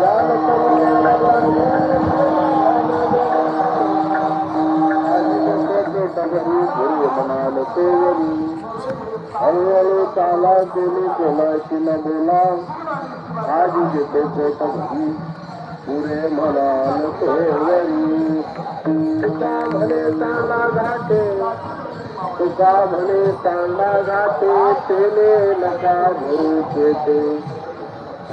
Ya lo তালা দিলি গোলায় ছিল গোলা আজ যেতে কোটি পুরে মনাল তোকা ভলে তালা ঘাটে তুকা ভলে তালা ঘাটে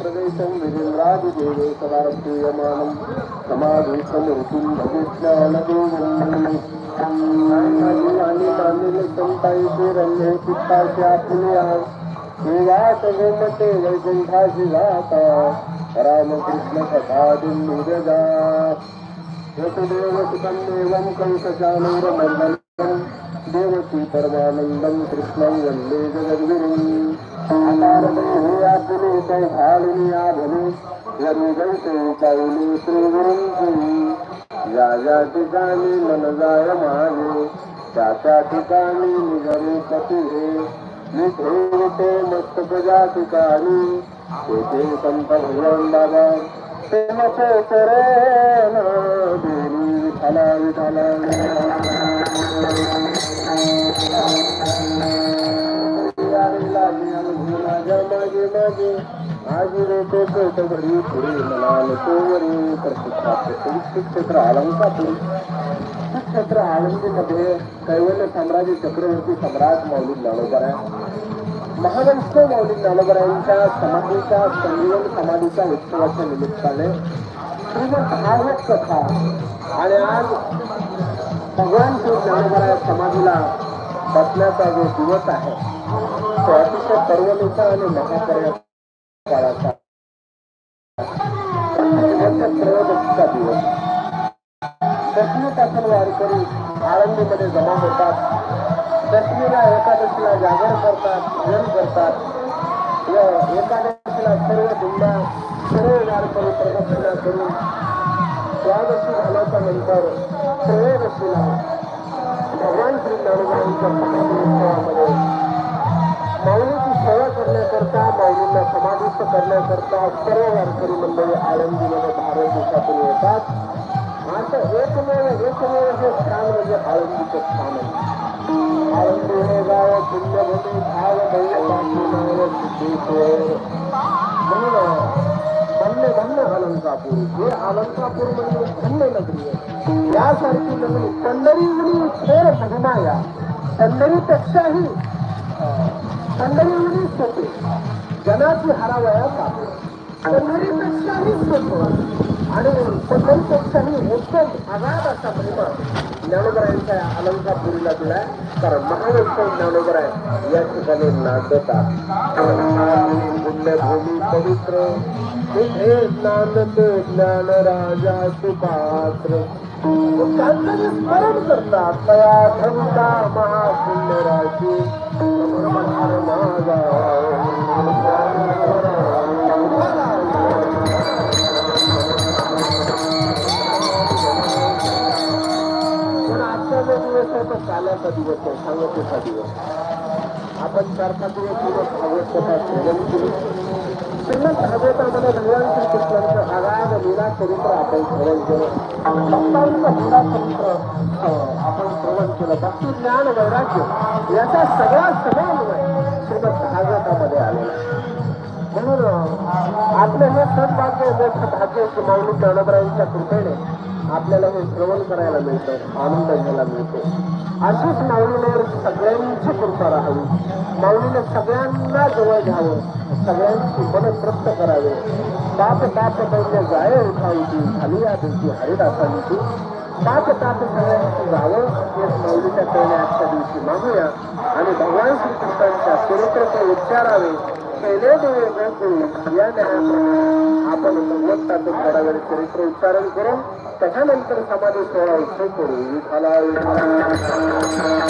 ज्ञानेश्वरा नमो ज्ञानेश्वरा वैकुंठाशी जाता रामकृष्ण कथा दिंडुरजा वसुदेव सुतं देवं कंसचानूरमण्डलं देवकी परमानन्दं कृष्णं वन्दे जगद्गुरुम् आकारदेहे आपुले सौभालिनी आभले वरुगैते कौली श्रीगुरुंची या ज्या ठिकाणी मन जाय माझे त्या त्या ठिकाणी निघरे पती हे मी ठेवते मस्तक ज्या ठिकाणी तेथे संत भगवान बाबा ते नको करे ना देवी विठाला विठाला मागे मागे माझी रेटे पेट घरी पुढे म्हणाल तोवरी. तर क्षेत्र अलंकापुरी क्षेत्र आळंदीमध्ये कैवल्य साम्राज्य चक्रवर्ती सम्राट मौलिक आहे महावंश मौलिक नालोबर यांच्या समाधीच्या संजीवन समाधीच्या उत्सवाच्या निमित्ताने श्रीमंत कथा आणि आज भगवान श्री ज्ञानोबा समाधीला बसण्याचा जो दिवस आहे तो अतिशय पर्वणीचा आणि महापर्य काळाचा. त्रयोदशीचा दिवस. दशमीपासून वारकरी आळंदीमध्ये जमा होतात. दशमीला एकादशीला जागरण करतात भजन करतात. या एकादशीला सर्व दिंडा सर्व वारकरी प्रदक्षिणा करून द्वादशी झाल्याच्यानंतर त्रयोदशीला भगवान श्री ज्ञानोबांच्या समाधी माऊलीची सेवा करण्याकरता माऊलींना समाधिस्थ करण्याकरता सर्व वारकरी मंडळी आळंदीमध्ये भारत देशातून येतात. असं एकमेव एकमेव हे स्थान म्हणजे आळंदीचं स्थान आहे. आळंदी हे गाव पुण्यभूमी भाव दैव धन्य धन्य अलंकापूर हे अलंकापूर म्हणजे धन्य नगरी आहे. यासारखी नगरी पंढरी फेर थेर पंढरीपेक्षाही पंढरी सोपे. जनाची हारावया कापू पंढरीपेक्षाही सोपं आणि पंढरीपेक्षाही उत्तम आघात असा परिणाम ज्ञानोबरायांच्या अलंकापुरीला दिलाय कारण महाराष्ट्र ज्ञानोबराय या ठिकाणी नांदता पुण्यभूमी पवित्र. तिथे नांदते ज्ञान राजा सुपात्र. कांतरी स्मरण करतात तया धंदा महापुण्यराजी पण आजचा दिवस आहे तो काल्याचा दिवस आहे सांगतेचा दिवस. आपण चार पाच दिवस दिवस कथा श्रवण केली. श्रीमंत भागवतामध्ये भगवान श्रीकृष्णांचं आगाध लीला चरित्र आपण श्रवण केलं भक्तांचं लीला चरित्र हो, आपण श्रवण केलं. भक्ती ज्ञान वैराग्य याचा सगळा समन्वय श्रीमंत भागवतामध्ये आलेला म्हणून अं, आपलं हे सद्भाग्य मोठं भाग्य की माऊली ज्ञानोबरायांच्या कृपेने आपल्याला हे श्रवण करायला मिळतं आनंद घ्यायला मिळतो. अशीच माऊलीवर सगळ्यांची कृपा राहावी. माऊलीने सगळ्यांना जवळ घ्यावं. सगळ्यांची मन तृप्त करावे. पाप ताप दैन्य जाय उठावती झाली या दिवशी हरिदासांची पाप ताप सगळ्यांची जावं हे माऊलीच्या कळणे आजच्या दिवशी मागूया. आणि भगवान श्रीकृष्णांच्या चरित्र ते उच्चारावे केले देवे गोकुळ या न्यायाप्रमाणे आपण भगवंताचं थोडा वेळ चरित्र उच्चारण करून त्याच्यानंतर समाधी सोहळा उत्सव करू विठाला विठाला